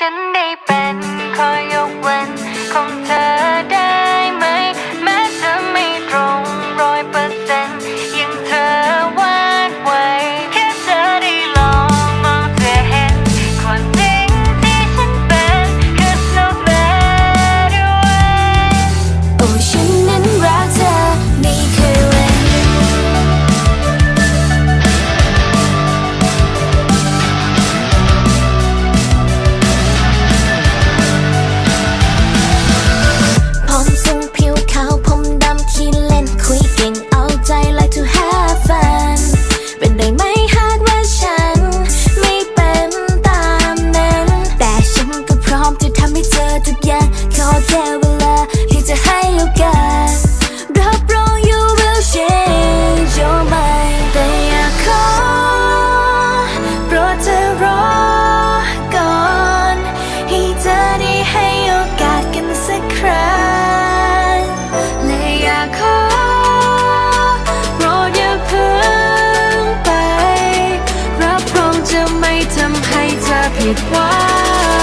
ฉันได้เป็นขอยกเว้นของเธอได้ไหม แม้จะไม่ตรงร้อยเปอร์เซ็นต์ยังเธอวาดไว้ แค่เธอได้ลองมองจะเห็นความจริงที่ฉันเป็น Cause no matter what โอ้ฉัน ทุกอย่างขอแค่เวลาที่จะให้โอกาสรับรอง you will change your mind แต่อยากขอโปรดเธอรอก่อน ให้เธอได้ให้โอกาสกันสักครั้งและอยากขอโปรดอย่าเพิ่งไป รับรองจะไม่ทำให้เธอผิดหวัง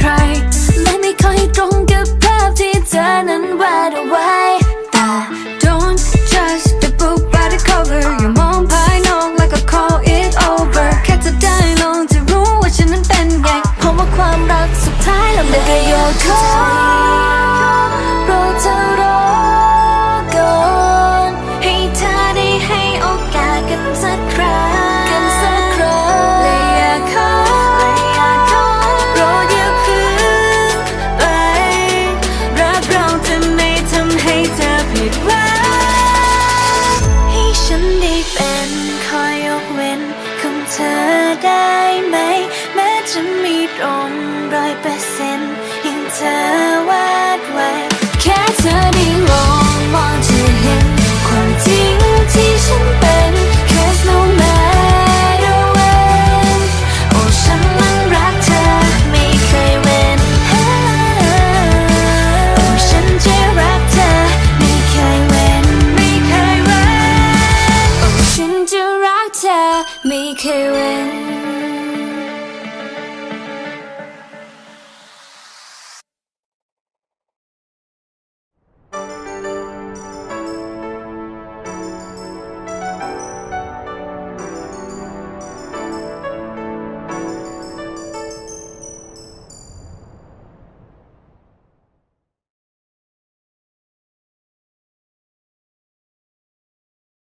ใครและไม่ค่อยตรงกับภาพที่เธอนั้นวาดเอาไว้ แต่ don't judge the book by the cover อย่ามองภายนอกแล้วก็ call it over แค่จะได้ลองจะรู้ว่าฉันนั้นเป็นไงเพราะว่าความรักสุดท้ายแล้วมันก็โยน เธอได้ไหม แม้จะมีตรงร้อยเปอร์เซ็นต์ยังเธอ ย